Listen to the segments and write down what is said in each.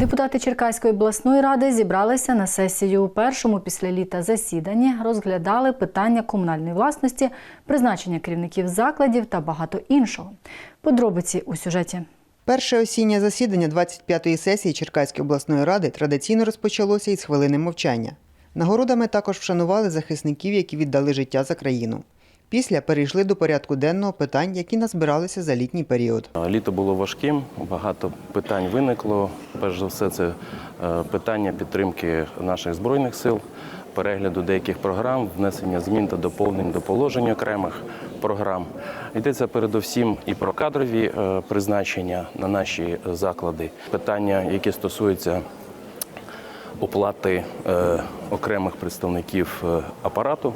Депутати Черкаської обласної ради зібралися на сесію у першому після літа засіданні, розглядали питання комунальної власності, призначення керівників закладів та багато іншого. Подробиці у сюжеті. Перше осіннє засідання 25-ї сесії Черкаської обласної ради традиційно розпочалося із хвилини мовчання. Нагородами також вшанували захисників, які віддали життя за країну. Після перейшли до порядку денного питань, які назбиралися за літній період. Літо було важким, багато питань виникло. Перш за все, це е, питання підтримки наших збройних сил, перегляду деяких програм, внесення змін та доповнень до положень окремих програм. Йдеться передусім і про кадрові е, призначення на наші заклади, питання, які стосуються оплати е, окремих представників апарату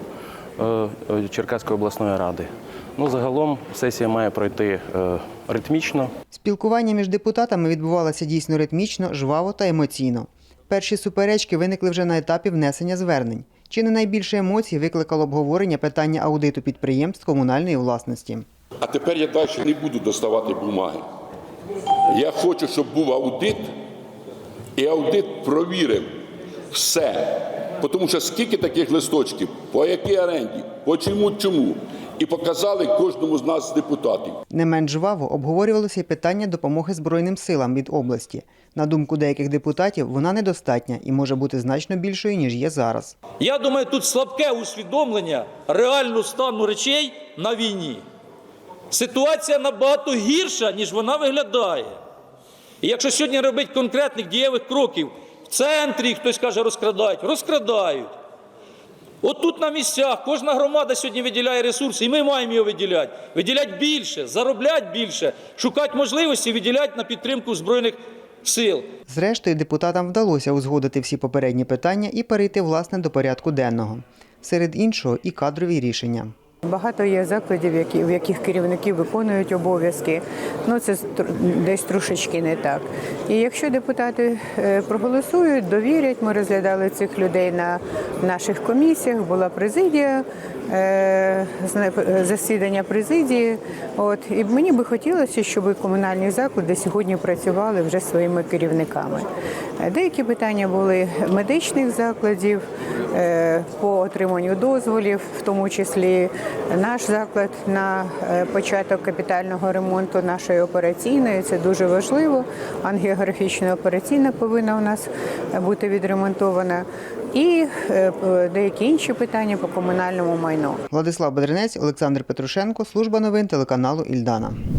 Черкаської обласної ради. Ну, загалом сесія має пройти е, ритмічно. Спілкування між депутатами відбувалося дійсно ритмічно, жваво та емоційно. Перші суперечки виникли вже на етапі внесення звернень. Чи не найбільше емоцій викликало обговорення питання аудиту підприємств комунальної власності. А тепер я далі не буду доставати бумаги. Я хочу, щоб був аудит, і аудит провірив все. Тому що скільки таких листочків, по якій оренді, по чому чому. І показали кожному з нас депутатів. Не менш жваво обговорювалося й питання допомоги Збройним силам від області. На думку деяких депутатів, вона недостатня і може бути значно більшою, ніж є зараз. Я думаю, тут слабке усвідомлення реального стану речей на війні. Ситуація набагато гірша, ніж вона виглядає. І якщо сьогодні робити конкретних дієвих кроків центрі, хтось каже, розкрадають, розкрадають. От тут на місцях кожна громада сьогодні виділяє ресурси, і ми маємо його виділяти. Виділяти більше, заробляти більше, шукати можливості, виділяти на підтримку Збройних сил. Зрештою, депутатам вдалося узгодити всі попередні питання і перейти власне до порядку денного. Серед іншого і кадрові рішення. Багато є закладів, які, в яких керівники виконують обов'язки. Ну це десь трошечки не так. І якщо депутати е, проголосують, довірять, ми розглядали цих людей на наших комісіях, була президія, е, засідання президії. От і мені би хотілося, щоб комунальні заклади сьогодні працювали вже своїми керівниками. Е, Деякі питання були медичних закладів е, по отриманню дозволів, в тому числі наш заклад на е, початок капітального ремонту нашої операційної. Це дуже важливо. Ангіографічна операційна повинна у нас бути відремонтована. І деякі інші питання по комунальному майну. Владислав Бедренець, Олександр Петрушенко, служба новин телеканалу Ільдана.